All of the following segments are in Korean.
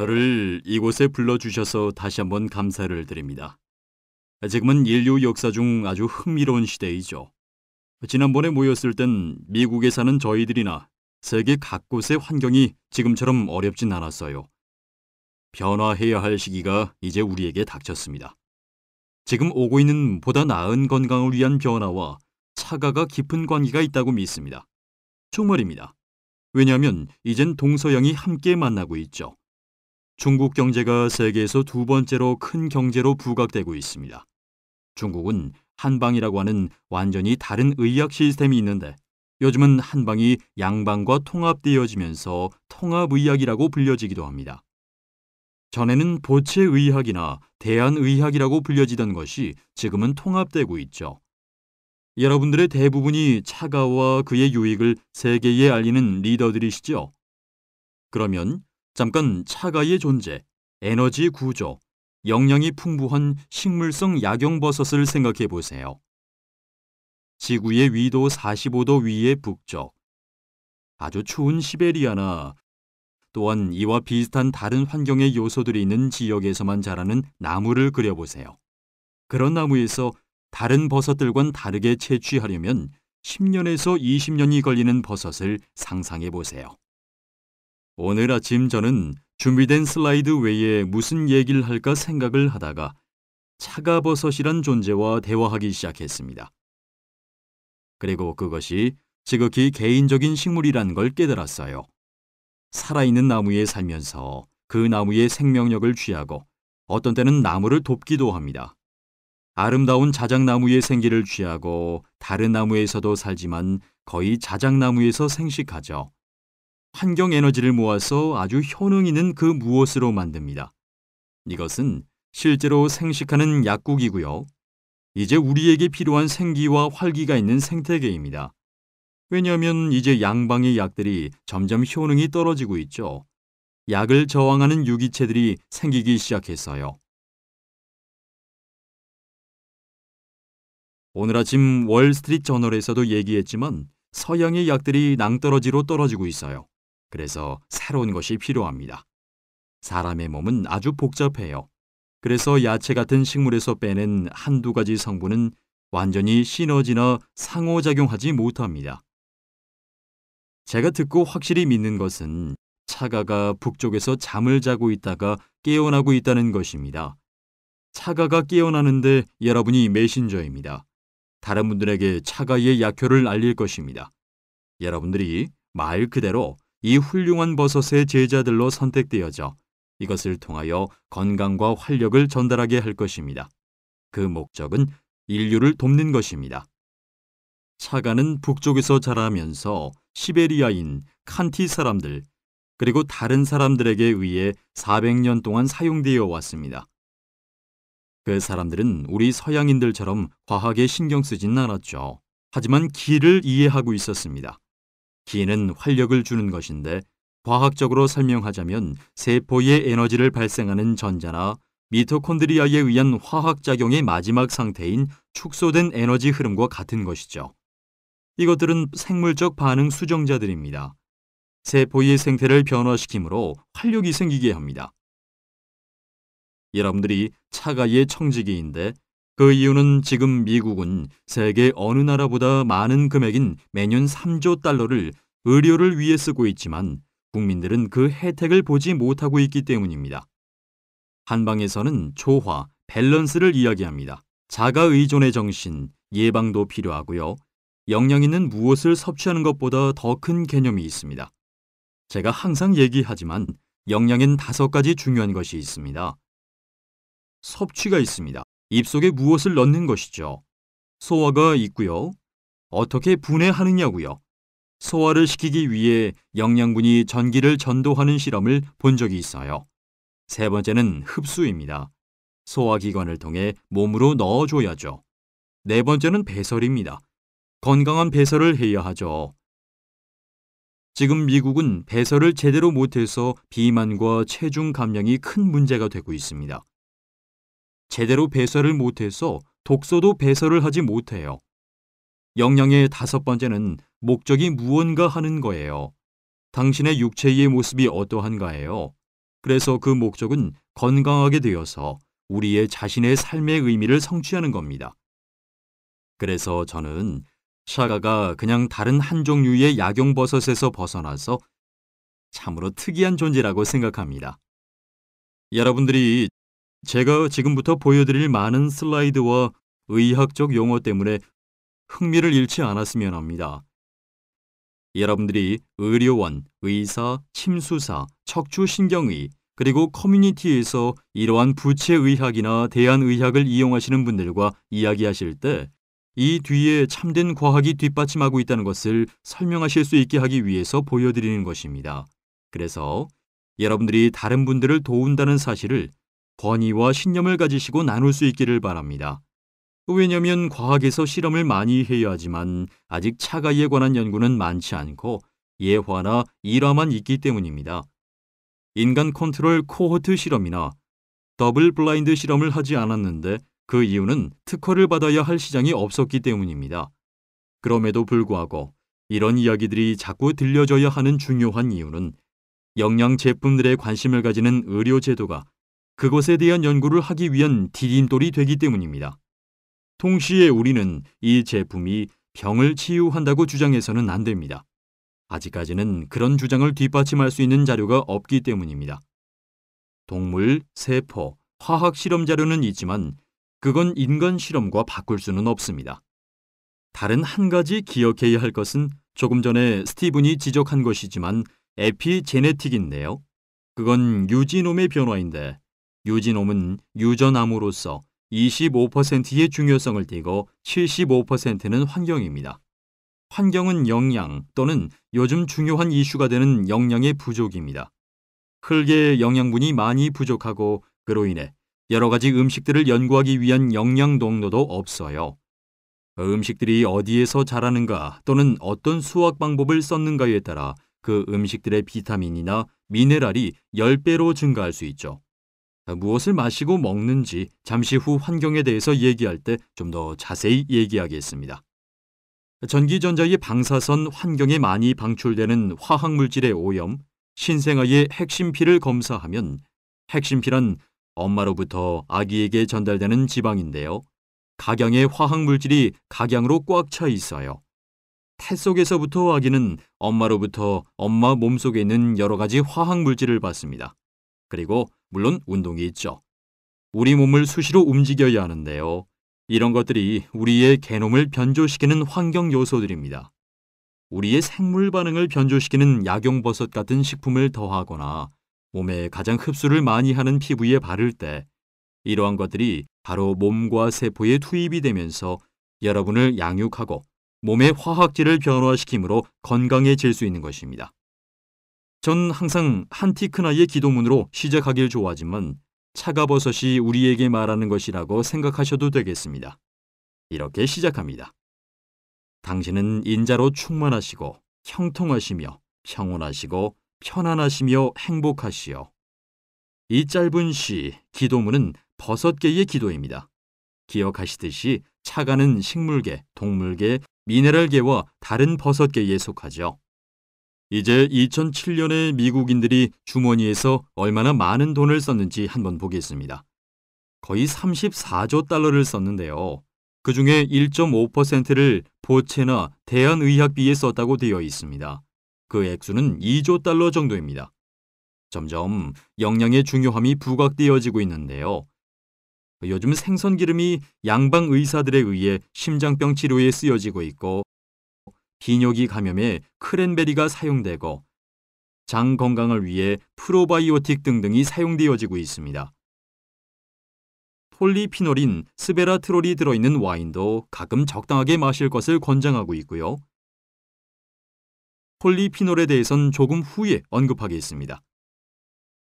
저를 이곳에 불러주셔서 다시 한번 감사를 드립니다. 지금은 인류 역사 중 아주 흥미로운 시대이죠. 지난번에 모였을 땐 미국에 사는 저희들이나 세계 각곳의 환경이 지금처럼 어렵진 않았어요. 변화해야 할 시기가 이제 우리에게 닥쳤습니다. 지금 오고 있는 보다 나은 건강을 위한 변화와 차가가 깊은 관계가 있다고 믿습니다. 정말입니다. 왜냐하면 이젠 동서양이 함께 만나고 있죠. 중국 경제가 세계에서 두 번째로 큰 경제로 부각되고 있습니다. 중국은 한방이라고 하는 완전히 다른 의학 시스템이 있는데 요즘은 한방이 양방과 통합되어지면서 통합의학이라고 불려지기도 합니다. 전에는 보채의학이나 대한의학이라고 불려지던 것이 지금은 통합되고 있죠. 여러분들의 대부분이 차가와 그의 유익을 세계에 알리는 리더들이시죠? 그러면 잠깐 차가의 존재, 에너지 구조, 영양이 풍부한 식물성 야경버섯을 생각해 보세요. 지구의 위도 45도 위의 북쪽, 아주 추운 시베리아나 또한 이와 비슷한 다른 환경의 요소들이 있는 지역에서만 자라는 나무를 그려보세요. 그런 나무에서 다른 버섯들과는 다르게 채취하려면 10년에서 20년이 걸리는 버섯을 상상해 보세요. 오늘 아침 저는 준비된 슬라이드 외에 무슨 얘기를 할까 생각을 하다가 차가버섯이란 존재와 대화하기 시작했습니다. 그리고 그것이 지극히 개인적인 식물이란 걸 깨달았어요. 살아있는 나무에 살면서 그 나무의 생명력을 취하고 어떤 때는 나무를 돕기도 합니다. 아름다운 자작나무의 생기를 취하고 다른 나무에서도 살지만 거의 자작나무에서 생식하죠. 환경 에너지를 모아서 아주 효능 있는 그 무엇으로 만듭니다. 이것은 실제로 생식하는 약국이고요. 이제 우리에게 필요한 생기와 활기가 있는 생태계입니다. 왜냐하면 이제 양방의 약들이 점점 효능이 떨어지고 있죠. 약을 저항하는 유기체들이 생기기 시작했어요. 오늘 아침 월스트리트 저널에서도 얘기했지만 서양의 약들이 낭떠러지로 떨어지고 있어요. 그래서 새로운 것이 필요합니다. 사람의 몸은 아주 복잡해요. 그래서 야채 같은 식물에서 빼낸 한두 가지 성분은 완전히 시너지나 상호작용하지 못합니다. 제가 듣고 확실히 믿는 것은 차가가 북쪽에서 잠을 자고 있다가 깨어나고 있다는 것입니다. 차가가 깨어나는데 여러분이 메신저입니다. 다른 분들에게 차가의 약효를 알릴 것입니다. 여러분들이 말 그대로 이 훌륭한 버섯의 제자들로 선택되어져 이것을 통하여 건강과 활력을 전달하게 할 것입니다. 그 목적은 인류를 돕는 것입니다. 차가는 북쪽에서 자라면서 시베리아인 칸티 사람들 그리고 다른 사람들에게 의해 400년 동안 사용되어 왔습니다. 그 사람들은 우리 서양인들처럼 과학에 신경 쓰진 않았죠. 하지만 기를 이해하고 있었습니다. 기는 활력을 주는 것인데 과학적으로 설명하자면 세포의 에너지를 발생하는 전자나 미토콘드리아에 의한 화학작용의 마지막 상태인 축소된 에너지 흐름과 같은 것이죠. 이것들은 생물적 반응 수정자들입니다. 세포의 생태를 변화시키므로 활력이 생기게 합니다. 여러분들이 차가의 청지기인데 그 이유는 지금 미국은 세계 어느 나라보다 많은 금액인 매년 3조 달러를 의료를 위해 쓰고 있지만 국민들은 그 혜택을 보지 못하고 있기 때문입니다. 한방에서는 조화, 밸런스를 이야기합니다. 자가 의존의 정신, 예방도 필요하고요. 영양 있는 무엇을 섭취하는 것보다 더 큰 개념이 있습니다. 제가 항상 얘기하지만 영양엔 다섯 가지 중요한 것이 있습니다. 섭취가 있습니다. 입속에 무엇을 넣는 것이죠. 소화가 있고요. 어떻게 분해하느냐고요. 소화를 시키기 위해 영양분이 전기를 전도하는 실험을 본 적이 있어요. 세 번째는 흡수입니다. 소화기관을 통해 몸으로 넣어줘야죠. 네 번째는 배설입니다. 건강한 배설을 해야 하죠. 지금 미국은 배설을 제대로 못해서 비만과 체중 감량이 큰 문제가 되고 있습니다. 제대로 배설을 못해서 독소도 배설을 하지 못해요. 영양의 다섯 번째는 목적이 무언가 하는 거예요. 당신의 육체의 모습이 어떠한가예요. 그래서 그 목적은 건강하게 되어서 우리의 자신의 삶의 의미를 성취하는 겁니다. 그래서 저는 샤가가 그냥 다른 한 종류의 약용버섯에서 벗어나서 참으로 특이한 존재라고 생각합니다. 여러분들이 제가 지금부터 보여드릴 많은 슬라이드와 의학적 용어 때문에 흥미를 잃지 않았으면 합니다. 여러분들이 의료원, 의사, 침수사, 척추신경의, 그리고 커뮤니티에서 이러한 부채의학이나 대한의학을 이용하시는 분들과 이야기하실 때 이 뒤에 참된 과학이 뒷받침하고 있다는 것을 설명하실 수 있게 하기 위해서 보여드리는 것입니다. 그래서 여러분들이 다른 분들을 도운다는 사실을 권위와 신념을 가지시고 나눌 수 있기를 바랍니다. 왜냐하면 과학에서 실험을 많이 해야 하지만 아직 차가이에 관한 연구는 많지 않고 예화나 일화만 있기 때문입니다. 인간 컨트롤 코호트 실험이나 더블 블라인드 실험을 하지 않았는데 그 이유는 특허를 받아야 할 시장이 없었기 때문입니다. 그럼에도 불구하고 이런 이야기들이 자꾸 들려져야 하는 중요한 이유는 영양 제품들에 관심을 가지는 의료 제도가 그것에 대한 연구를 하기 위한 디딤돌이 되기 때문입니다. 동시에 우리는 이 제품이 병을 치유한다고 주장해서는 안 됩니다. 아직까지는 그런 주장을 뒷받침할 수 있는 자료가 없기 때문입니다. 동물, 세포, 화학 실험 자료는 있지만 그건 인간 실험과 바꿀 수는 없습니다. 다른 한 가지 기억해야 할 것은 조금 전에 스티븐이 지적한 것이지만 에피제네틱인데요. 그건 유지놈의 변화인데 유지놈은 유전암으로서 25%의 중요성을 띠고 75%는 환경입니다. 환경은 영양 또는 요즘 중요한 이슈가 되는 영양의 부족입니다. 흙에 영양분이 많이 부족하고 그로 인해 여러 가지 음식들을 연구하기 위한 영양 농도도 없어요. 음식들이 어디에서 자라는가 또는 어떤 수확 방법을 썼는가에 따라 그 음식들의 비타민이나 미네랄이 10배로 증가할 수 있죠. 무엇을 마시고 먹는지 잠시 후 환경에 대해서 얘기할 때 좀 더 자세히 얘기하겠습니다. 전기전자의 방사선 환경에 많이 방출되는 화학물질의 오염, 신생아의 핵심피를 검사하면 핵심피란 엄마로부터 아기에게 전달되는 지방인데요. 각양의 화학물질이 각양으로 꽉 차 있어요. 태 속에서부터 아기는 엄마로부터 엄마 몸속에 있는 여러 가지 화학물질을 받습니다. 그리고 물론 운동이 있죠. 우리 몸을 수시로 움직여야 하는데요. 이런 것들이 우리의 개놈을 변조시키는 환경 요소들입니다. 우리의 생물 반응을 변조시키는 약용버섯 같은 식품을 더하거나 몸에 가장 흡수를 많이 하는 피부에 바를 때 이러한 것들이 바로 몸과 세포에 투입이 되면서 여러분을 양육하고 몸의 화학질을 변화시키므로 건강해질 수 있는 것입니다. 전 항상 한티크나의 기도문으로 시작하길 좋아하지만 차가버섯이 우리에게 말하는 것이라고 생각하셔도 되겠습니다. 이렇게 시작합니다. 당신은 인자로 충만하시고 형통하시며 평온하시고 편안하시며 행복하시오. 이 짧은 시, 기도문은 버섯 개의 기도입니다. 기억하시듯이 차가는 식물계, 동물계, 미네랄계와 다른 버섯 개에 속하죠. 이제 2007년에 미국인들이 주머니에서 얼마나 많은 돈을 썼는지 한번 보겠습니다. 거의 34조 달러를 썼는데요. 그 중에 1.5%를 보채나 대한의학비에 썼다고 되어 있습니다. 그 액수는 2조 달러 정도입니다. 점점 영양의 중요함이 부각되어지고 있는데요. 요즘 생선 기름이 양방 의사들에 의해 심장병 치료에 쓰여지고 있고 비뇨기 감염에 크랜베리가 사용되고 장 건강을 위해 프로바이오틱 등등이 사용되어지고 있습니다. 폴리피놀인 스베라트롤이 들어있는 와인도 가끔 적당하게 마실 것을 권장하고 있고요. 폴리피놀에 대해선 조금 후에 언급하겠습니다.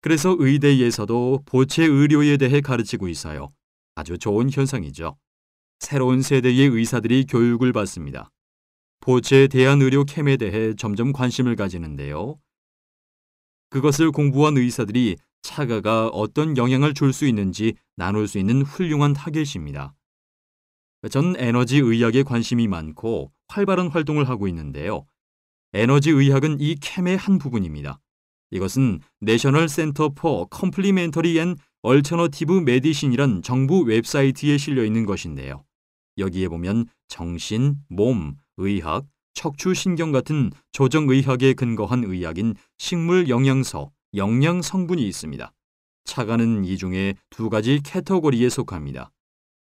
그래서 의대에서도 보채 의료에 대해 가르치고 있어요. 아주 좋은 현상이죠. 새로운 세대의 의사들이 교육을 받습니다. 보채 대한의료 캠에 대해 점점 관심을 가지는데요. 그것을 공부한 의사들이 차가가 어떤 영향을 줄 수 있는지 나눌 수 있는 훌륭한 타겟입니다. 전 에너지 의학에 관심이 많고 활발한 활동을 하고 있는데요. 에너지 의학은 이 캠의 한 부분입니다. 이것은 내셔널 센터 포 컴플리멘터리 앤 얼터너티브 메디신이란 정부 웹사이트에 실려 있는 것인데요. 여기에 보면 정신, 몸, 의학, 척추 신경 같은 조정의학에 근거한 의학인 식물 영양소, 영양 성분이 있습니다. 차가는 이 중에 두 가지 캐터고리에 속합니다.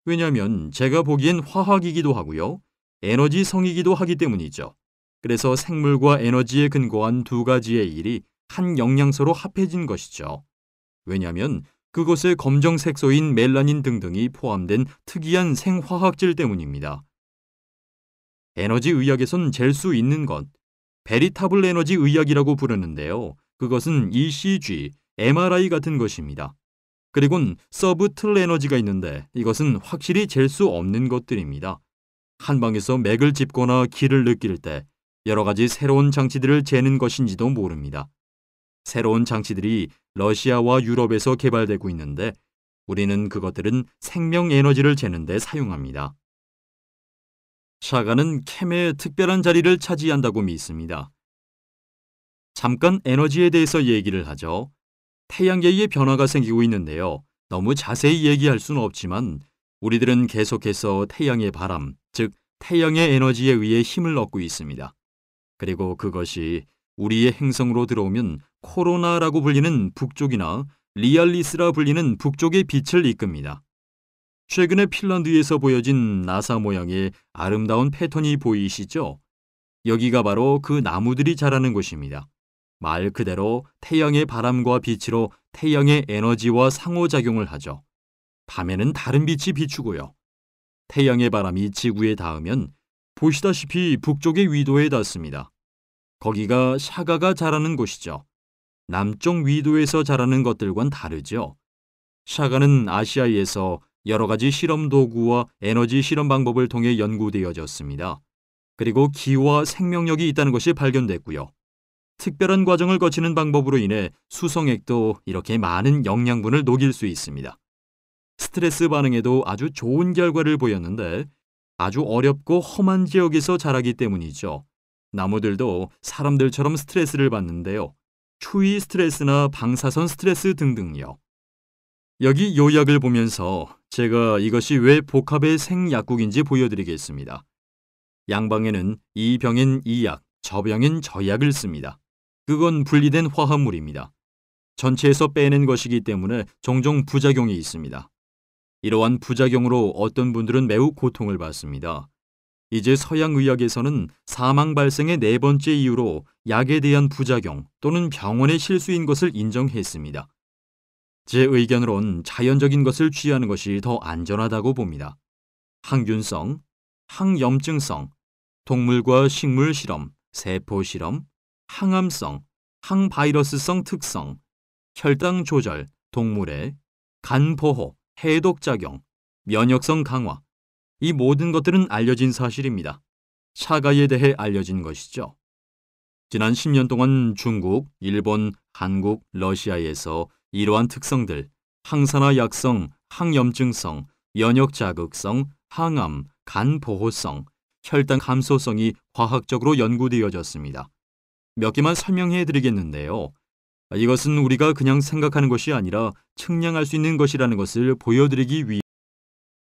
왜냐하면 제가 보기엔 화학이기도 하고요. 에너지성이기도 하기 때문이죠. 그래서 생물과 에너지에 근거한 두 가지의 일이 한 영양소로 합해진 것이죠. 왜냐하면 그곳에 검정 색소인 멜라닌 등등이 포함된 특이한 생화학질 때문입니다. 에너지 의학에선 잴 수 있는 것, 베리타블 에너지 의학이라고 부르는데요. 그것은 ECG, MRI 같은 것입니다. 그리곤 서브틀 에너지가 있는데 이것은 확실히 잴 수 없는 것들입니다. 한방에서 맥을 짚거나 기를 느낄 때 여러 가지 새로운 장치들을 재는 것인지도 모릅니다. 새로운 장치들이 러시아와 유럽에서 개발되고 있는데 우리는 그것들은 생명 에너지를 재는 데 사용합니다. 샤가는 캠의 특별한 자리를 차지한다고 믿습니다. 잠깐 에너지에 대해서 얘기를 하죠. 태양계의 변화가 생기고 있는데요. 너무 자세히 얘기할 수는 없지만 우리들은 계속해서 태양의 바람, 즉 태양의 에너지에 의해 힘을 얻고 있습니다. 그리고 그것이 우리의 행성으로 들어오면 코로나라고 불리는 북쪽이나 리알리스라 불리는 북쪽의 빛을 이끕니다. 최근에 핀란드에서 보여진 나사 모양의 아름다운 패턴이 보이시죠? 여기가 바로 그 나무들이 자라는 곳입니다. 말 그대로 태양의 바람과 빛으로 태양의 에너지와 상호작용을 하죠. 밤에는 다른 빛이 비추고요. 태양의 바람이 지구에 닿으면 보시다시피 북쪽의 위도에 닿습니다. 거기가 샤가가 자라는 곳이죠. 남쪽 위도에서 자라는 것들과는 다르죠. 샤가는 아시아에서 여러 가지 실험 도구와 에너지 실험 방법을 통해 연구되어졌습니다. 그리고 기와 생명력이 있다는 것이 발견됐고요. 특별한 과정을 거치는 방법으로 인해 수성액도 이렇게 많은 영양분을 녹일 수 있습니다. 스트레스 반응에도 아주 좋은 결과를 보였는데 아주 어렵고 험한 지역에서 자라기 때문이죠. 나무들도 사람들처럼 스트레스를 받는데요. 추위 스트레스나 방사선 스트레스 등등요. 여기 요약을 보면서 제가 이것이 왜 복합의 생약국인지 보여드리겠습니다. 양방에는 이 병엔 이 약, 저 병엔 저 약을 씁니다. 그건 분리된 화합물입니다. 전체에서 빼낸 것이기 때문에 종종 부작용이 있습니다. 이러한 부작용으로 어떤 분들은 매우 고통을 받습니다. 이제 서양 의학에서는 사망 발생의 네 번째 이유로 약에 대한 부작용 또는 병원의 실수인 것을 인정했습니다. 제 의견으론 자연적인 것을 취하는 것이 더 안전하다고 봅니다. 항균성, 항염증성, 동물과 식물 실험, 세포 실험, 항암성, 항바이러스성 특성, 혈당 조절, 동물의 간 보호, 해독 작용, 면역성 강화. 이 모든 것들은 알려진 사실입니다. 샤가에 대해 알려진 것이죠. 지난 10년 동안 중국, 일본, 한국, 러시아에서 이러한 특성들, 항산화 약성, 항염증성, 면역 자극성, 항암, 간 보호성, 혈당 감소성이 과학적으로 연구되어졌습니다. 몇 개만 설명해 드리겠는데요. 이것은 우리가 그냥 생각하는 것이 아니라 측량할 수 있는 것이라는 것을 보여드리기 위해